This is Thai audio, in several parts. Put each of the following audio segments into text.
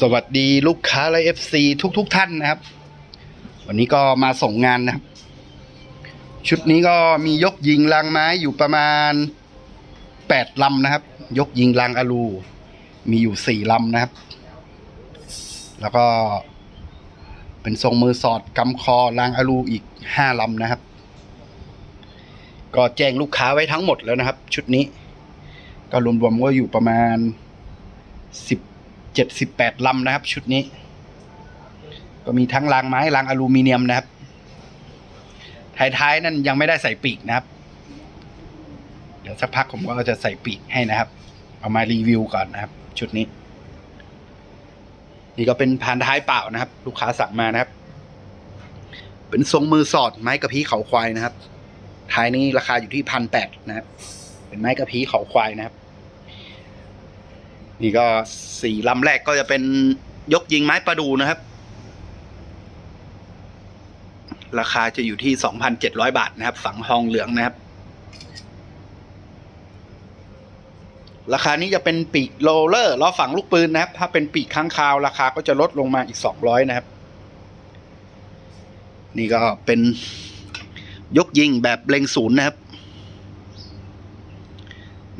สวัสดีลูกค้าและ FC ทุกทุกๆท่านนะครับ วันนี้ก็มาส่งงานนะครับ ชุดนี้ก็มียกยิงรางไม้อยู่ประมาณ8ลำนะครับ ยกยิงรางอลู มีอยู่4ลำนะครับ แล้วก็เป็นทรงมือสอดกำคอรางอลูอีก5ลำนะครับ ก็แจ้งลูกค้าไว้ทั้งหมดแล้วนะครับ ชุดนี้ ก็รวมๆก็อยู่ประมาณ10 เจ็ดสิบแปดลำนะครับ ชุดนี้ ก็มีทั้งรางไม้รางอลูมิเนียมนะครับท้ายๆนั่นยังไม่ได้ใส่ปีกนะครับ เดี๋ยวสักพักผมก็จะใส่ปีกให้นะครับ เอามารีวิวก่อนนะครับ ชุดนี้ นี่ก็เป็นพานท้ายเปล่านะครับ ลูกค้าสั่งมานะครับ เป็นทรงมือสอดไม้กระพี้เขาควายนะครับ ท้ายนี้ราคาอยู่ที่พันแปดนะครับ เป็นไม้กระพี้เขาควายนะครับ นี่ก็สี่ลำแรกก็จะเป็นยกยิงไม้ประดูนะครับ ราคาจะอยู่ที่สองพันเจ็ดร้อยบาทนะครับ ฝังทองเหลืองนะครับ ราคานี้จะเป็นปีกโรลเลอร์ล้อฝังลูกปืนนะครับ ถ้าเป็นปีกค้างคาว ราคาก็จะลดลงมาอีกสองร้อยนะครับ นี่ก็เป็นยกยิงแบบเล็งศูนย์นะครับ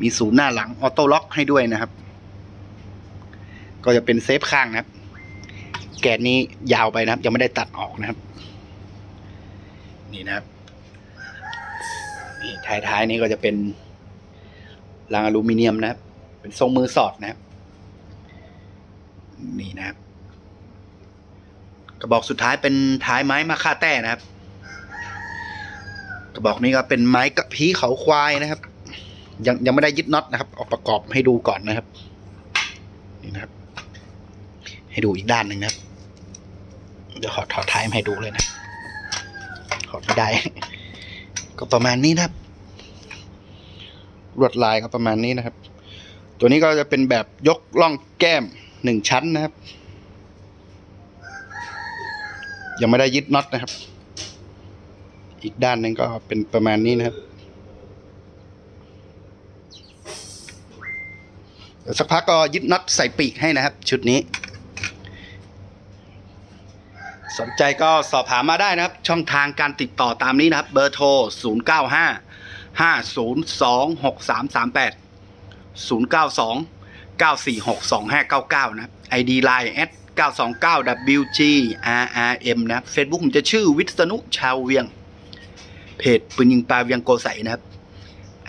มีศูนย์หน้าหลังออโต้ล็อกให้ด้วยนะครับ ก็จะเป็นเซฟข้างนะครับ แกนนี้ยาวไปนะครับ ยังไม่ได้ตัดออกนะครับ นี่นะครับนี่ท้ายๆนี้ก็จะเป็นรางอลูมิเนียมนะครับ เป็นทรงมือสอดนะครับ นี่นะครับ กระบอกสุดท้ายเป็นท้ายไม้มาค่าแต้นะครับ กระบอกนี้ก็เป็นไม้กระพี้เขาควายนะครับ ยังยังไม่ได้ยึดน็อตนะครับเอาประกอบให้ดูก่อนนะครับ นี่นะครับ ให้ดูอีกด้านหนึ่งนะครับเดี๋ยวขอถอดท้ายมาให้ดูเลยนะถอดไม่ได้ ก็ประมาณนี้นะครับลวดลายก็ประมาณนี้นะครับ ตัวนี้ก็จะเป็นแบบยกล่องแก้มหนึ่งชั้นนะครับ ยังไม่ได้ยึดน็อตนะครับ อีกด้านหนึ่งก็เป็นประมาณนี้นะครับเดี๋ยวสักพักก็ยึดน็อตใส่ปีกให้นะครับ ชุดนี้ สนใจก็สอบถามมาได้นะครับ ช่องทางการติดต่อตามนี้นะครับ เบอร์โทร 0 9 5 5 0 2 6 3 3 8 0 9 2 9 4 6 2 5 9 9 นะครับ ID Line แอด929 WG RRM นะครับ Facebook ผมจะชื่อวิษณุชาวเวียง เพจปืนยิงปลาเวียงโกใสนะครับ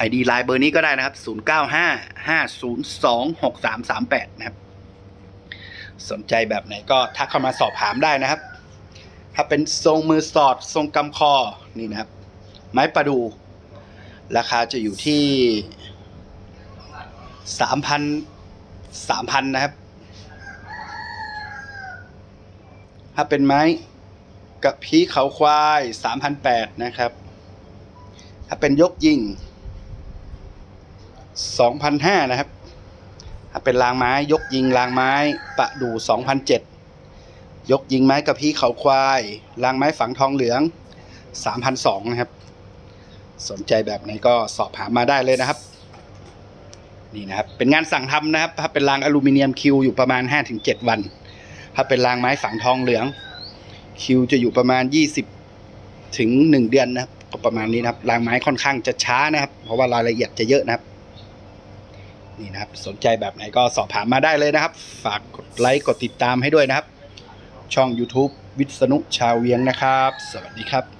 ID ไลน์เบอร์นี้ก็ได้นะครับ 0955026338 นะครับ สนใจแบบไหนก็ทักเข้ามาสอบถามได้นะครับ ถ้าเป็นทรงมือสอดทรงกำคอนี่นะครับ ไม้ประดู ราคาจะอยู่ที่3,000 3,000นนะครับ ถ้าเป็นไม้กระพี้เขาควาย3,800นแปดนะครับ ถ้าเป็นยกยิง2,500นห้านะครับ ถ้าเป็นรางไม้ยกยิงรางไม้ประดู2,007 ยกยิงไม้กระพี้เขาควายรางไม้ฝังทองเหลือง 3,200นะครับ สนใจแบบไหนก็สอบถามมาได้เลยนะครับ นี่นะครับ เป็นงานสั่งทำนะครับ ถ้าเป็นรางอลูมิเนียมคิวอยู่ประมาณ 5-7 วัน ถ้าเป็นรางไม้ฝังทองเหลือง คิวจะอยู่ประมาณ 20 ถึง 1 เดือนนะครับ ก็ประมาณนี้นะครับ รางไม้ค่อนข้างจะช้านะครับ เพราะว่ารายละเอียดจะเยอะนะครับนี่นะครับ สนใจแบบไหนก็สอบถามมาได้เลยนะครับ ฝากกดไลค์กดติดตามให้ด้วยนะครับ ช่อง YouTube วิษณุชาวเวียงนะครับ สวัสดีครับ